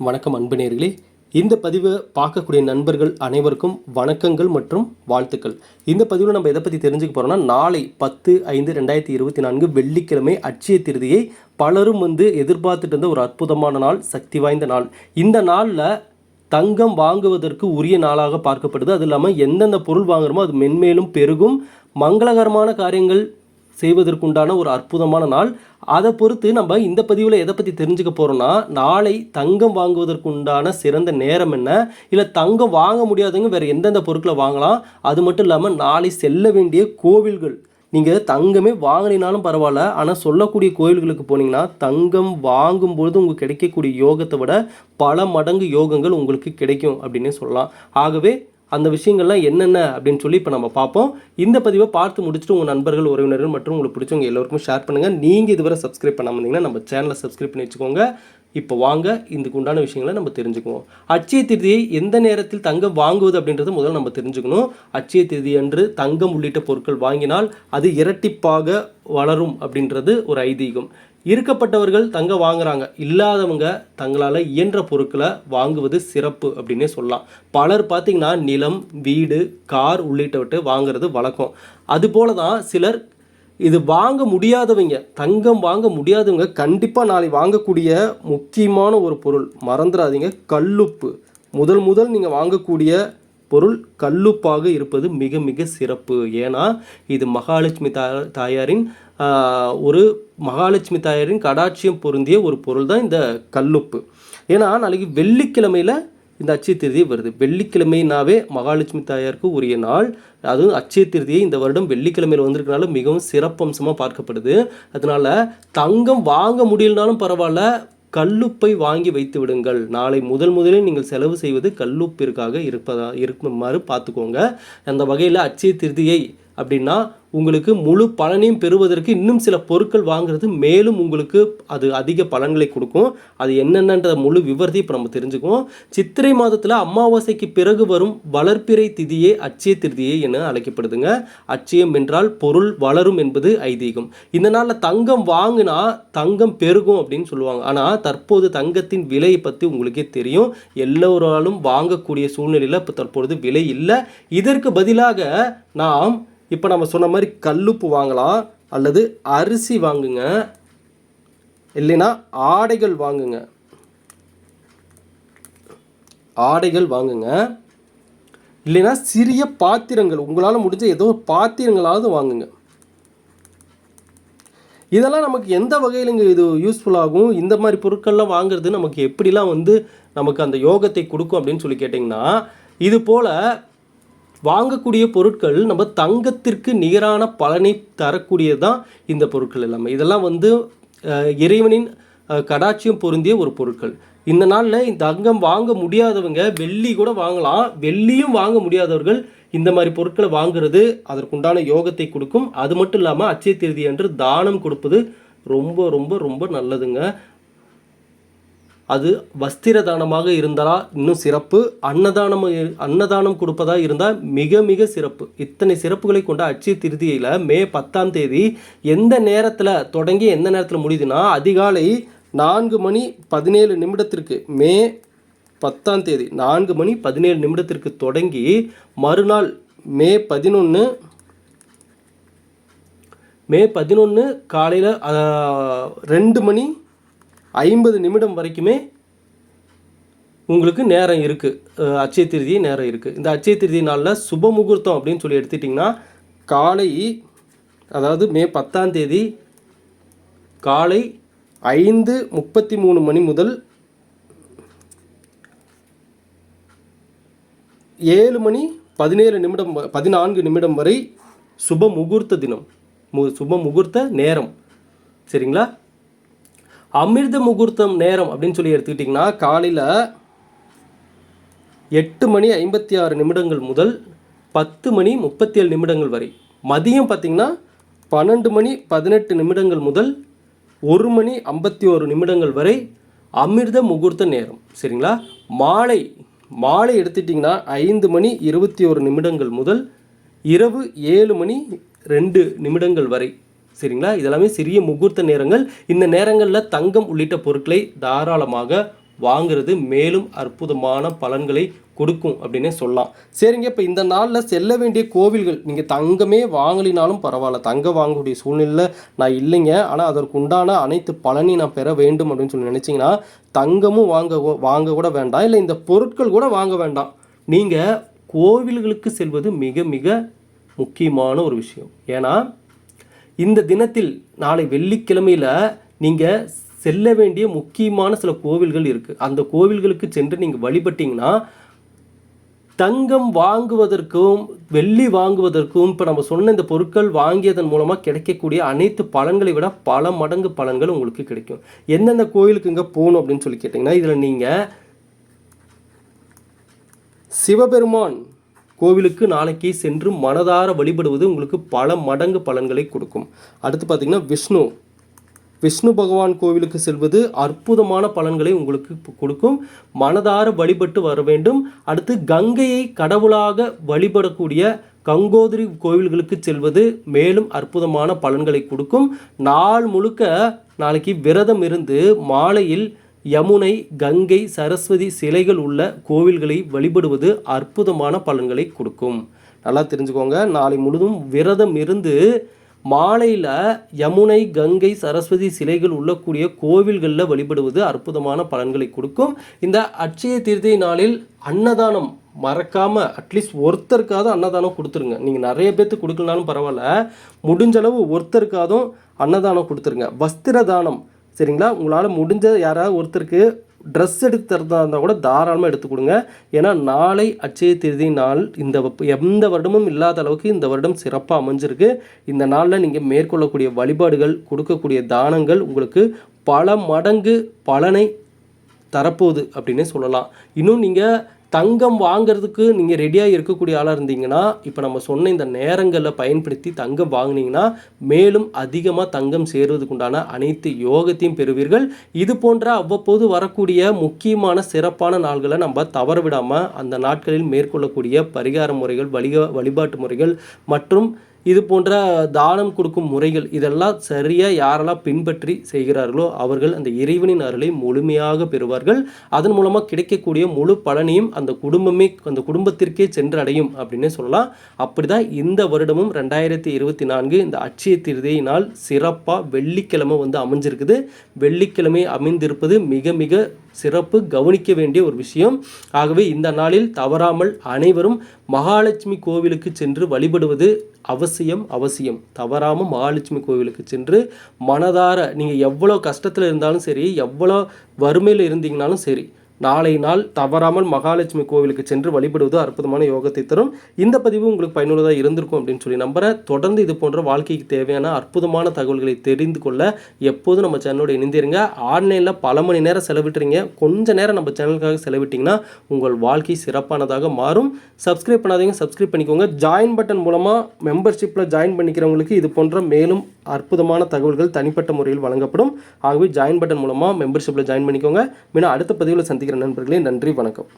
வணக்கம் அன்பு இந்த பதிவை பார்க்கக்கூடிய நண்பர்கள் அனைவருக்கும் வணக்கங்கள் மற்றும் வாழ்த்துக்கள். இந்த பதிவில் நம்ம எதை பற்றி தெரிஞ்சுக்க போகிறோம்னா நாளை பத்து ஐந்து ரெண்டாயிரத்தி இருபத்தி நான்கு வெள்ளிக்கிழமை அட்சய திருதியை பலரும் வந்து எதிர்பார்த்துட்டு இருந்த ஒரு அற்புதமான நாள் சக்தி வாய்ந்த நாள். இந்த நாளில் தங்கம் வாங்குவதற்கு உரிய நாளாக பார்க்கப்படுது. அது இல்லாமல் எந்தெந்த பொருள் வாங்குறோமோ அது மென்மேலும் பெருகும். மங்களகரமான காரியங்கள் செய்வதற்குண்டான ஒரு அற்புதமான நாள். அதை பொறுத்து நம்ம இந்த பதிவில் எதை பற்றி தெரிஞ்சுக்க போகிறோம்னா நாளை தங்கம் வாங்குவதற்குண்டான சிறந்த நேரம் என்ன? இல்லை தங்கம் வாங்க முடியாதவங்க வேறு எந்தெந்த பொருட்களை வாங்கலாம்? அது மட்டும் இல்லாமல் நாளை செல்ல வேண்டிய கோவில்கள். நீங்கள் தங்கமே வாங்கினாலும் பரவாயில்ல. ஆனால் சொல்லக்கூடிய கோயில்களுக்கு போனீங்கன்னா தங்கம் வாங்கும்பொழுது உங்களுக்கு கிடைக்கக்கூடிய யோகத்தை விட பல மடங்கு யோகங்கள் உங்களுக்கு கிடைக்கும் அப்படின்னு சொல்லலாம். ஆகவே அந்த விஷயங்கள்லாம் என்னென்ன அப்படின்னு சொல்லி இப்போ நம்ம பார்ப்போம். இந்த பதிவை பார்த்து முடிச்சுட்டு உங்கள் நண்பர்கள் உறவினர்கள் மற்றும் உங்களுக்கு பிடிச்சவங்க எல்லோருக்கும் ஷேர் பண்ணுங்கள் நீங்கள் இதுவரை சப்ஸ்கிரைப் பண்ணாமல் இருந்தீங்கன்னா நம்ம சேனலை சப்ஸ்கிரைப் பண்ணி வச்சுக்கோங்க. இப்போ வாங்க இதுக்கு உண்டான விஷயங்களை நம்ம தெரிஞ்சுக்குவோம். அட்சய திருதியை எந்த நேரத்தில் தங்கம் வாங்குவது அப்படின்றத முதல்ல நம்ம தெரிஞ்சுக்கணும். அச்சய திருதி அன்று தங்கம் உள்ளிட்ட பொருட்கள் வாங்கினால் அது இரட்டிப்பாக வளரும் அப்படின்றது ஒரு ஐதீகம். இருக்கப்பட்டவர்கள் தங்க வாங்குறாங்க. இல்லாதவங்க தங்களால் இயன்ற பொருட்களை வாங்குவது சிறப்பு அப்படின்னே சொல்லலாம். பலர் பார்த்திங்கன்னா நிலம் வீடு கார் உள்ளிட்டவற்றை வாங்குறது வழக்கம். அதுபோல தான் சிலர் இது வாங்க முடியாதவங்க தங்கம் வாங்க முடியாதவங்க கண்டிப்பாக நாளை வாங்கக்கூடிய முக்கியமான ஒரு பொருள். மறந்துடாதீங்க கல்லுப்பு. முதல் முதல் நீங்கள் வாங்கக்கூடிய பொருள் கல்லுப்பாக இருப்பது மிக மிக சிறப்பு. ஏன்னா இது மகாலட்சுமி தா தாயாரின் ஒரு மகாலட்சுமி தாயாரின் கடாட்சியம் பொருந்திய ஒரு பொருள் தான் இந்த கல்லுப்பு. ஏன்னா நாளைக்கு வெள்ளிக்கிழமையில் இந்த அட்சய திருதி வருது. வெள்ளிக்கிழமைனாவே மகாலட்சுமி தாயாருக்கு உரிய நாள். அதுவும் அட்சய திருதியை இந்த வருடம் வெள்ளிக்கிழமையில் வந்திருக்கனால மிகவும் சிறப்பம்சமாக பார்க்கப்படுது. அதனால் தங்கம் வாங்க முடியலனாலும் பரவாயில்ல கல்லுப்பை வாங்கி வைத்து விடுங்கள். நாளை முதல் முதலில் நீங்கள் செலவு செய்வது கல்லுப்பிற்காக இருப்பதா இருக்குமாறு பார்த்துக்கோங்க. அந்த வகையில் அச்சய திருதியை அப்படின்னா உங்களுக்கு முழு பலனையும் பெறுவதற்கு இன்னும் சில பொருட்கள் வாங்குறது மேலும் உங்களுக்கு அது அதிக பலன்களை கொடுக்கும். அது என்னென்னன்ற முழு விவரத்தை இப்போ நம்ம தெரிஞ்சுக்குவோம். சித்திரை மாதத்தில் அமாவாசைக்கு பிறகு வரும் வளர்ப்பிறை திதியே அட்சய திருதியை என அழைக்கப்படுதுங்க. அச்சயம் என்றால் பொருள் வளரும் என்பது ஐதீகம். இந்த நாளில் தங்கம் வாங்கினா தங்கம் பெருகும் அப்படின்னு சொல்லுவாங்க. ஆனால் தற்போது தங்கத்தின் விலையை பற்றி உங்களுக்கே தெரியும். எல்லோராலும் வாங்கக்கூடிய சூழ்நிலையில் இப்போ தற்பொழுது விலை இல்லை. இதற்கு பதிலாக நாம் இப்போ நம்ம சொன்ன மாதிரி கல்லுப்பு வாங்கலாம் அல்லது அரிசி வாங்குங்க இல்லைன்னா ஆடைகள் வாங்குங்க. ஆடைகள் வாங்குங்க. இல்லைன்னா சிறிய பாத்திரங்கள் உங்களால் முடிஞ்ச ஏதோ ஒரு பாத்திரங்களாவது வாங்குங்க. இதெல்லாம் நமக்கு எந்த வகையிலங்க இது யூஸ்ஃபுல்லாகும் இந்த மாதிரி பொருட்கள்லாம் வாங்குறது நமக்கு எப்படிலாம் வந்து நமக்கு அந்த யோகத்தை கொடுக்கும் அப்படின்னு சொல்லி கேட்டிங்கன்னா இது போல் வாங்கக்கூடிய பொருட்கள் நம்ம தங்கத்திற்கு நிகரான பலனை தரக்கூடியது தான் இந்த பொருட்கள் எல்லாமே. இதெல்லாம் வந்து இறைவனின் கடாட்சியம் பொருந்திய ஒரு பொருட்கள். இந்த நாளில் இந்த தங்கம் வாங்க முடியாதவங்க வெள்ளி கூட வாங்கலாம். வெள்ளியும் வாங்க முடியாதவர்கள் இந்த மாதிரி பொருட்களை வாங்குறது அதற்குண்டான யோகத்தை கொடுக்கும். அது மட்டும் இல்லாமல் அச்சய திருதி அன்று தானம் கொடுப்பது ரொம்ப ரொம்ப ரொம்ப நல்லதுங்க. அது வஸ்திர தானமாக இருந்தால் இன்னும் சிறப்பு. அன்னதானம் அன்னதானம் கொடுப்பதாக இருந்தால் மிக மிக சிறப்பு. இத்தனை சிறப்புகளை கொண்ட அட்சய திருதியில் மே பத்தாம் தேதி எந்த நேரத்தில் தொடங்கி எந்த நேரத்தில் முடியுதுன்னா அதிகாலை நான்கு மணி பதினேழு நிமிடத்திற்கு மே பத்தாம் தேதி நான்கு மணி பதினேழு நிமிடத்திற்கு தொடங்கி மறுநாள் மே பதினொன்று மே பதினொன்று காலையில் ரெண்டு மணி ஐம்பது நிமிடம் வரைக்குமே உங்களுக்கு நேரம் இருக்குது அச்சய திருதி நேரம் இருக்குது இந்த அச்சய திருதி நாளில் சுப முகூர்த்தம் அப்படின்னு சொல்லி எடுத்துட்டிங்கன்னா காலை அதாவது மே பத்தாம் தேதி காலை ஐந்து முப்பத்தி மூணு மணி முதல் ஏழு மணி பதினேழு நிமிடம் பதினான்கு நிமிடம் வரை சுப முகூர்த்த தினம். மு சுப முகூர்த்த நேரம். சரிங்களா? அமிர்த முகூர்த்தம் நேரம் அப்படின்னு சொல்லி எடுத்துக்கிட்டிங்கன்னா காலையில் எட்டு மணி ஐம்பத்தி ஆறு நிமிடங்கள் முதல் பத்து மணி முப்பத்தி ஏழு நிமிடங்கள் வரை. மதியம் பார்த்திங்கன்னா பன்னெண்டு மணி பதினெட்டு நிமிடங்கள் முதல் ஒரு மணி ஐம்பத்தி ஒரு நிமிடங்கள் வரை அமிர்த முகூர்த்த நேரம். சரிங்களா? மாலை மாலை எடுத்துட்டிங்கன்னா ஐந்து மணி இருபத்தி ஒரு நிமிடங்கள் முதல் இரவு ஏழு மணி ரெண்டு நிமிடங்கள் வரை. சரிங்களா? இதெல்லாமே சிறிய முகூர்த்த நேரங்கள். இந்த நேரங்களில் தங்கம் உள்ளிட்ட பொருட்களை தாராளமாக வாங்குறது மேலும் அற்புதமான பலன்களை கொடுக்கும் அப்படின்னே சொல்லலாம். சரிங்க இப்போ இந்த நாளில் செல்ல வேண்டிய கோவில்கள் நீங்கள் தங்கமே வாங்கலினாலும் பரவாயில்ல. தங்கம் வாங்கக்கூடிய சூழ்நிலையில் நான் இல்லைங்க. ஆனால் அதற்கு உண்டான அனைத்து பலனையும் நான் பெற வேண்டும் அப்படின்னு சொல்லி நினச்சிங்கன்னா தங்கமும் வாங்க வாங்க கூட வேண்டாம். இல்லை இந்த பொருட்கள் கூட வாங்க வேண்டாம். நீங்கள் கோவில்களுக்கு செல்வது மிக மிக முக்கியமான ஒரு விஷயம். ஏன்னா இந்த தினத்தில் நாளை வெள்ளிக்கிழமையில் நீங்கள் செல்ல வேண்டிய முக்கியமான சில கோவில்கள் இருக்குது அந்த கோவில்களுக்கு சென்று நீங்கள் வழிபட்டீங்கன்னா தங்கம் வாங்குவதற்கும் வெள்ளி வாங்குவதற்கும் இப்போ நம்ம சொன்ன இந்த பொருட்கள் வாங்கியதன் மூலமாக கிடைக்கக்கூடிய அனைத்து பலன்களை விட பல மடங்கு பலன்கள் உங்களுக்கு கிடைக்கும். எந்தெந்த கோயிலுக்குங்க போகணும் அப்படின்னு சொல்லி கேட்டிங்கன்னா இதில் நீங்கள் சிவபெருமான் கோவிலுக்கு நாளைக்கு சென்று மனதார வழிபடுவது உங்களுக்கு பல மடங்கு பலன்களை கொடுக்கும். அடுத்து பார்த்தீங்கன்னா விஷ்ணு. விஷ்ணு பகவான் கோவிலுக்கு செல்வது அற்புதமான பலன்களை உங்களுக்கு கொடுக்கும். மனதார வழிபட்டு வர வேண்டும். அடுத்து கங்கையை கடவுளாக வழிபடக்கூடிய கங்கோதிரி கோவில்களுக்கு செல்வது மேலும் அற்புதமான பலன்களை கொடுக்கும். நாள் முழுக்க நாளைக்கு விரதம் இருந்து மாலையில் யமுனை கங்கை சரஸ்வதி சிலைகள் உள்ள கோவில்களை வழிபடுவது அற்புதமான பலன்களை கொடுக்கும். நல்லா தெரிஞ்சுக்கோங்க. நாளை முழுதும் விரதம் இருந்து மாலையில் யமுனை கங்கை சரஸ்வதி சிலைகள் உள்ளக்கூடிய கோவில்களில் வழிபடுவது அற்புதமான பலன்களை கொடுக்கும். இந்த அட்சய தீர்த்தை நாளில் அன்னதானம் மறக்காமல் அட்லீஸ்ட் ஒருத்தருக்காவது அன்னதானம் கொடுத்துருங்க. நீங்கள் நிறைய பேர்த்துக்கு கொடுக்கலனாலும் பரவாயில்ல. முடிஞ்ச அளவு ஒருத்தருக்காதும் அன்னதானம் கொடுத்துருங்க. வஸ்திர தானம் சரிங்களா? உங்களால் முடிஞ்ச யாராவது ஒருத்தருக்கு ட்ரெஸ் எடுத்து தரதா இருந்தால் கூட தாராளமாக எடுத்து கொடுங்க. ஏன்னா நாளை அச்சய தேதி நாள். இந்த எந்த வருடமும் இல்லாத அளவுக்கு இந்த வருடம் சிறப்பாக அமைஞ்சிருக்கு. இந்த நாளில் நீங்கள் மேற்கொள்ளக்கூடிய வழிபாடுகள் கொடுக்கக்கூடிய தானங்கள் உங்களுக்கு பல மடங்கு பலனை தரப்போகுது அப்படின்னே சொல்லலாம். இன்னும் நீங்கள் தங்கம் வாங்குறதுக்கு நீங்கள் ரெடியாக இருக்கக்கூடிய ஆளாக இருந்தீங்கன்னா இப்போ நம்ம சொன்ன இந்த நேரங்களில் பயன்படுத்தி தங்கம் வாங்கினீங்கன்னா மேலும் அதிகமாக தங்கம் சேருவதுக்கு உண்டான அனைத்து யோகத்தையும் பெறுவீர்கள். இது போன்ற அவ்வப்போது வரக்கூடிய முக்கியமான சிறப்பான நாள்களை நம்ம தவற விடாமல் அந்த நாட்களில் மேற்கொள்ளக்கூடிய பரிகார முறைகள் வழிக வழிபாட்டு முறைகள் மற்றும் இது போன்ற தானம் கொடுக்கும் முறைகள் இதெல்லாம் சரியாக யாரெல்லாம் பின்பற்றி செய்கிறார்களோ அவர்கள் அந்த இறைவனின் அருளை முழுமையாக பெறுவார்கள். அதன் மூலமாக கிடைக்கக்கூடிய முழு பலனையும் அந்த குடும்பமே அந்த குடும்பத்திற்கே சென்று அடையும் அப்படின்னு சொல்லலாம். அப்படி தான் இந்த வருடமும் ரெண்டாயிரத்தி இருபத்தி நான்கு இந்த அட்சய திருதை நாள் சிறப்பாக வெள்ளிக்கிழமை வந்து அமைஞ்சிருக்குது. வெள்ளிக்கிழமை அமைந்திருப்பது மிக மிக சிறப்பு கவனிக்க வேண்டிய ஒரு விஷயம். ஆகவே இந்த நாளில் தவறாமல் அனைவரும் மகாலட்சுமி கோவிலுக்கு சென்று வழிபடுவது அவசியம் அவசியம். தவறாமல் மகாலட்சுமி கோவிலுக்கு சென்று மனதார நீங்கள் எவ்வளோ கஷ்டத்தில் இருந்தாலும் சரி எவ்வளோ வறுமையில் இருந்தீங்கனாலும் சரி நாளை நாள் தவறாமல் மகாலட்சுமி கோவிலுக்கு சென்று வழிபடுவது அற்புதமான யோகத்தை தரும். இந்த பதிவு உங்களுக்கு பயனுள்ளதாக இருந்திருக்கும் அப்படின்னு சொல்லி நம்புகிறேன் தொடர்ந்து இது போன்ற வாழ்க்கைக்கு தேவையான அற்புதமான தகவல்களை தெரிந்து கொள்ள எப்போதும் நம்ம சேனலோடு இணைந்திருங்க ஆன்லைனில் பல மணி நேரம் செலவிட்டுறீங்க. கொஞ்ச நேரம் நம்ம சேனலுக்காக செலவிட்டிங்கன்னா உங்கள் வாழ்க்கை சிறப்பானதாக மாறும். சப்ஸ்கிரைப் பண்ணாதீங்க. சப்ஸ்கிரைப் பண்ணிக்கோங்க. ஜாயின் பட்டன் மூலமாக மெம்பர்ஷிப்பில் ஜாயின் பண்ணிக்கிறவங்களுக்கு இது போன்ற மேலும் அற்புதமான தகவல்கள் தனிப்பட்ட முறையில் வழங்கப்படும். ஆகவே ஜாயின் பட்டன் மூலமாக மெம்பர்ஷிப்பில் ஜாயின் பண்ணிக்கோங்க. மீண்டும் அடுத்த பதிவில் சந்திக்கிற நண்பர்களே நன்றி வணக்கம்.